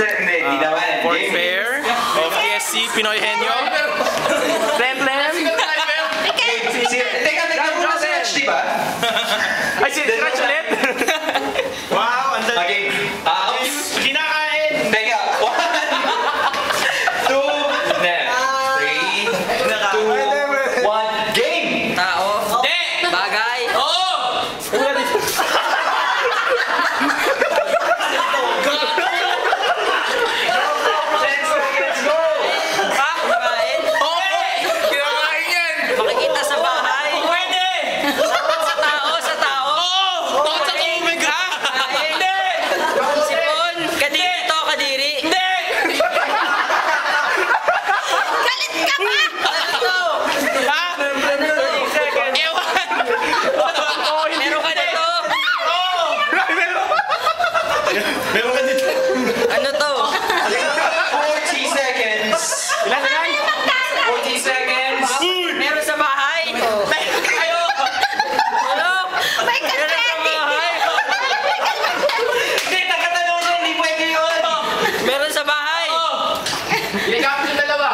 uh, Fair of TSC Pinoy Henyo. Lem Lem. Teka, teka muna stretch, di ba? Ay, si stretch ulit. Wow, ang dali. Okay. Um, Kinakain. Teka, one, two, ah. three, two, one, game! Tao. Hindi! Bagay. Oh! Oo! 40 seconds. Meron sa bahay. Kayo. Ano? May confetti. Hindi, nakatanong na. Hindi pwede yun. Meron sa bahay. Oh. Iligap yung dalawa.